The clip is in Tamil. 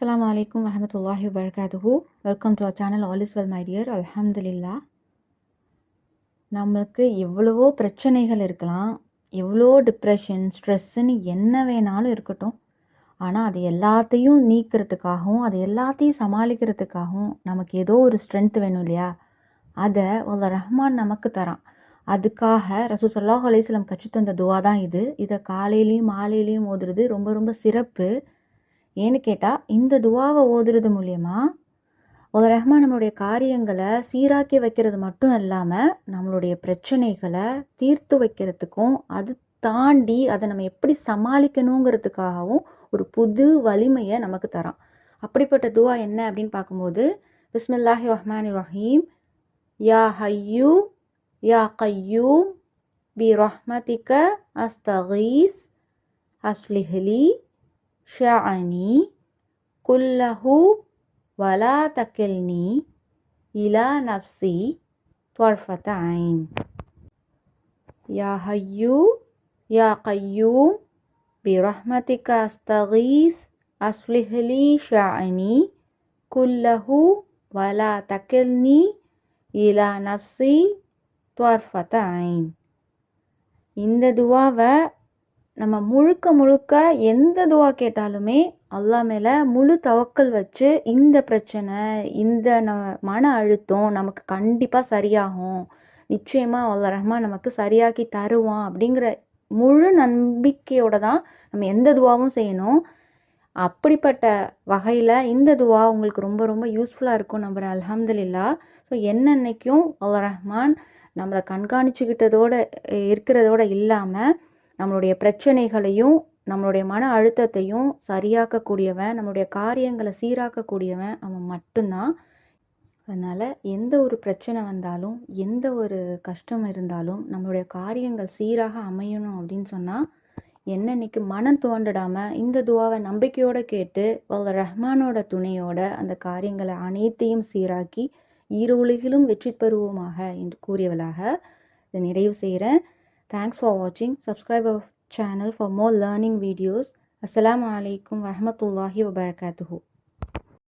அஸ்லாம் வலைக்கம் வரமத்துல்லாஹி வபரகாத்துஹு welcome to our channel all is well my dear அல்ஹம்துலில்லா நம்மளுக்கு எவ்வளவோ பிரச்சனைகள் இருக்கலாம். எவ்வளோ டிப்ரெஷன் ஸ்ட்ரெஸ்ஸுன்னு என்ன வேணாலும் இருக்கட்டும். ஆனால் அது எல்லாத்தையும் நீக்கிறதுக்காகவும் அது எல்லாத்தையும் சமாளிக்கிறதுக்காகவும் நமக்கு ஏதோ ஒரு ஸ்ட்ரென்த் வேணும் இல்லையா? அதை உள்ள ரஹ்மான் நமக்கு தரான். அதுக்காக ரசூ சல்லாஹ் அலையம் தந்த துவா தான் இது. இதை காலையிலையும் மாலையிலையும் ஓதுறது ரொம்ப ரொம்ப சிறப்பு. ஏன்னு கேட்டால் இந்த துவாவை ஓதுறது மூலயமா ஒரு ரஹ்மான் நம்மளுடைய காரியங்களை சீராக்கி வைக்கிறது மட்டும் இல்லாமல் நம்மளுடைய பிரச்சனைகளை தீர்த்து வைக்கிறதுக்கும் அது தாண்டி அதை நம்ம எப்படி சமாளிக்கணுங்கிறதுக்காகவும் ஒரு புது வலிமையை நமக்கு தரான். அப்படிப்பட்ட துவா என்ன அப்படின்னு பார்க்கும்போது பிஸ்மில்லாஹி ரஹ்மான் ரஹீம் யா ஹையூ யா கையூம் பி ரஹ்மதிக அஸ்தகீஸ் அஸ்லிஹலி ஷஅனி குல்லஹு வலா தக்கில்னி இலா நப்சி طرفة عين يا حيو يا قيوم برحمتك أستغيث أصلح لي شأني كله ولا تكلني إلى نفسي طرفة عين இந்த துவாவை நம்ம முழுக்க முழுக்க எந்த துவா கேட்டாலுமே அல்லா மேலே முழு தவக்கல் வச்சு இந்த பிரச்சனை இந்த ந மன அழுத்தம் நமக்கு கண்டிப்பாக சரியாகும். நிச்சயமாக அல்லா ரஹ்மான் நமக்கு சரியாக்கி தருவான் அப்படிங்கிற முழு நம்பிக்கையோட தான் நம்ம எந்த துவாவும் செய்யணும். அப்படிப்பட்ட வகையில் இந்த துவா உங்களுக்கு ரொம்ப ரொம்ப யூஸ்ஃபுல்லாக இருக்கும் நம்புகிறேன் அலமதுல்லா ஸோ என்னன்னைக்கும் அல்லா ரஹ்மான் நம்மளை கண்காணிச்சுக்கிட்டதோட இருக்கிறதோட இல்லாமல் நம்மளுடைய பிரச்சனைகளையும் நம்மளுடைய மன அழுத்தத்தையும் சரியாக்கக்கூடியவன் நம்மளுடைய காரியங்களை சீராக்கக்கூடியவன் அவன் மட்டும்தான். அதனால் எந்த ஒரு பிரச்சனை வந்தாலும் எந்த ஒரு கஷ்டம் இருந்தாலும் நம்மளுடைய காரியங்கள் சீராக அமையணும் அப்படின்னு சொன்னால் என்னன்னைக்கு மனம் தோண்டிடாமல் இந்த துவாவை நம்பிக்கையோடு கேட்டு வல்ல ரஹ்மானோட துணையோட அந்த காரியங்களை அனைத்தையும் சீராக்கி இரு உலகிலும் வெற்றி பெறுவோமாக என்று கூறியவளாக இதை நிறைவு செய்கிறேன் Thanks for watching. Subscribe our channel for more learning videos. Assalamu alaikum wa rahmatullahi wa barakatuhu.